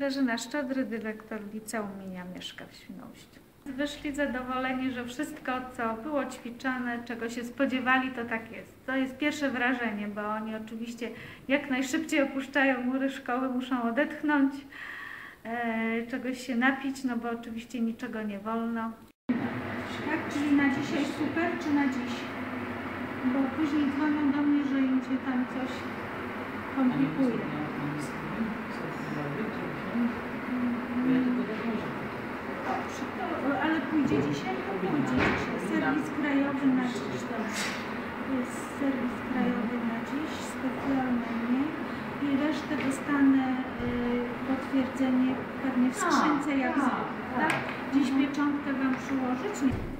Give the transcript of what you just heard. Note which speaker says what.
Speaker 1: Grażyna Szczodry, dyrektor Liceum imienia Mieszka w Świnoujściu. Wyszli zadowoleni, że wszystko, co było ćwiczone, czego się spodziewali, to tak jest. To jest pierwsze wrażenie, bo oni oczywiście jak najszybciej opuszczają mury szkoły, muszą odetchnąć, e, czegoś się napić, no bo oczywiście niczego nie wolno.
Speaker 2: Tak, czyli na dzisiaj super, czy na dziś? Bo później dzwonią do mnie, że im się tam coś komplikuje. Dobrze, to, ale pójdzie dzisiaj? To pójdzie dzisiaj. Serwis krajowy na dziś, dobrze. Jest serwis krajowy na dziś, specjalny nie. I resztę dostanę y, potwierdzenie pewnie w skrzynce jak zwykle. Tak? Dziś pieczątkę Wam przyłożyć? Nie.